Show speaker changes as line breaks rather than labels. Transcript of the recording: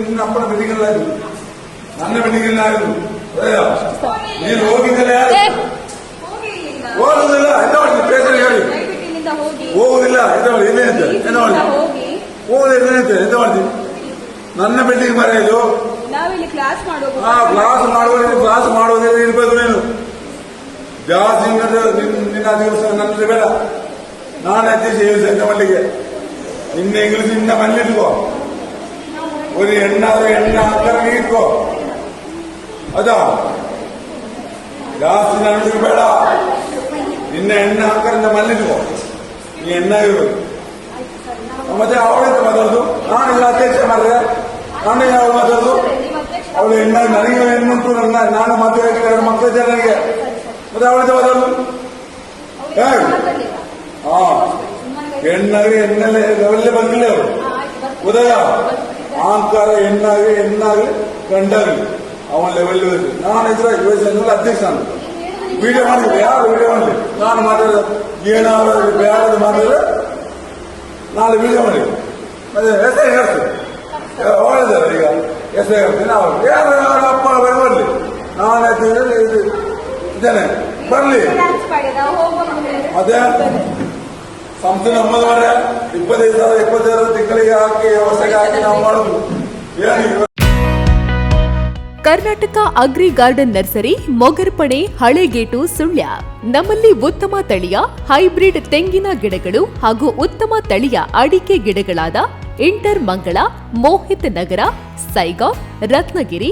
ನಿನ್ನ ಅಪ್ಪನ ಬೆಡ್ಡಿಂಗ್ ಎಲ್ಲ ಇದು ನನ್ನ ಬೆಡ್ಡಿಂಗ್ ಎಲ್ಲ ಇದು ಅಯ್ಯೋ, ನೀನು ಹೋಗಿದ್ದಲ್ಲ ಯಾರು
ಹೋಗಿ ಇಲ್ಲಿಂದ
ಹೋಗುದಿಲ್ಲ ಎಂತ ಮಾಡ್ತೀನಿ ಪೇಷಂಟ್ ಹೇಳಿ
ದಯವಿಟ್ಟು ಇಲ್ಲಿಂದ ಹೋಗಿ
ಹೋಗುದಿಲ್ಲ ಎಂತ ಮಾಡಿ ಇನ್ನೇನಂತೆ ಎಂತ
ಇಲ್ಲಿಂದ
ಮಾಡಿ
ಹೋಗಿ
ಹೋಗುದಿಲ್ಲ ಏನಂತೆ ಎಂತ ಮಾಡ್ತೀನಿ ನನ್ನ ಬೆಡ್ಡಿಂಗ್ ಮರ ಇದು
ನಾವಿಲ್ಲಿ ಕ್ಲಾಸ್ ಮಾಡುವ
ಆ ಕ್ಲಾಸ್ ಮಾಡುವಲ್ಲಿ ಕ್ಲಾಸ್ ಮಾಡುವುದಿಲ್ಲ ಇರ್ಬೇಕು ನೀನು ಜಾಸ್ತಿ ನಿನ್ನದು ನಿನ್ನ ನಿನ್ನ ದಿವಸ ನನ್ನದು ಬೇಡ ನಾನು ಅಧ್ಯಕ್ಷ ಹೇಳಿದೆ ಎಂತ ಮಲ್ಲಿಗೆ ನಿನ್ನ ಇಂಗ್ಲಿಷ್ ನಿನ್ನ ಮಲ್ಲಿಟ್ಕೋ ಒಂದು ಹೆಣ್ಣಾದ್ರೆ ಹೆಣ್ಣ ಹಾಕ್ತಾರೆ ನೀ ಅದ ಜಾಸ್ತಿ ನನಗೆ ಬೇಡ ನಿನ್ನ ಹೆಣ್ಣು ಹಾಕರಿಂದ ಮಲ್ಲಿದ್ವು ನೀ ಹೆಣ್ಣಾಗಿರ್ಬೇಕು ಮತ್ತೆ ಅವಳಿಂದ ಮಾತಾಡುದು ನಾನು ಇಲ್ಲ ಅಧ್ಯಕ್ಷ ಮಾಡಿದೆ ನಾನು ಯಾವ ಮಾತಾಡುದು ಅವಳು ಹೆಣ್ಣ ನನಗೆ ಹೆಣ್ಣುಂಟು ನನ್ನ ನಾನು ಮದುವೆ ಎರಡು ಮಕ್ಕಳು ಇದ್ದಾರೆ ನನಗೆ ಮತ್ತೆ ಅವಳಿಂದ ಮಾತಾಡುದು ಹೇಳ ಹಾ ಹೆಣ್ಣಾಗಿ ಹೆಣ್ಣಲ್ಲೇ ಲೆವೆಲ್ಲೇ ಬಂದಿಲ್ಲ ಅವರು ಉದಯ ಅಹಂಕಾರ ಹೆಣ್ಣಾಗಿ ಹೆಣ್ಣಾಗಿ ಗಂಡಾಗಿ ಅವನ ಲೆವೆಲ್ ನಾನು ಇದ್ರ ಯೋಜನೆ ಅಧ್ಯಕ್ಷ ನಾನು ವಿಡಿಯೋ ಮಾಡಿದ್ರೆ ಯಾರು ವಿಡಿಯೋ ಮಾಡಲಿ ನಾನು ಮಾಡಿದ್ರೆ ಏನಾದ್ರು ಬೇರೆ ಮಾಡಿದ್ರೆ ನಾಳೆ ವಿಡಿಯೋ ಮಾಡಿ ಮತ್ತೆ ಹೆಸರು ಹೇಳ್ತೀನಿ ಒಳ್ಳೆದಾರೆ ಈಗ ಹೆಸರು ಹೇಳ್ತೀನಿ ನಾವು ಯಾರು ಯಾರ ಅಪ್ಪ ಬರಲಿ ನಾನು ಹೇಳ್ತಿದ್ರೆ ಇದು ಇದ್ದೇನೆ ಬರಲಿ
ಕ್ಲಾಸ್ ಮಾಡಿ ನಾವು ಹೋಗುವ ಮುಂದೆ
ಅದೇ ಸಂಸ್ಥೆ ನಮ್ಮದು ಮಾರ್ರೆ. ಇಪ್ಪತ್ತೈದು ಸಾವಿರ ಇಪ್ಪತ್ತೈದು ತಿಂಗಳಿಗೆ ಹಾಕಿ ವರ್ಷಕ್ಕೆ ಹಾಕಿ ನಾವು ಮಾಡುದು. ಏನು
Karnataka agri garden nursery, Mogarpane, Halegate, Sullia. ನಮ್ಮಲ್ಲಿ ಉತ್ತಮ ತಳಿಯ, ಹೈಬ್ರಿಡ್ ತೆಂಗಿನ ಗಿಡಗಳು ಹಾಗೂ ಉತ್ತಮ ತಳಿಯ ಅಡಿಕೆ ಗಿಡಗಳಾದ ಇಂಟರ್ ಮಂಗಳ, ಮೋಹಿತ್ ನಗರ ಸೈಗಾಂವ್ ರತ್ನಗಿರಿ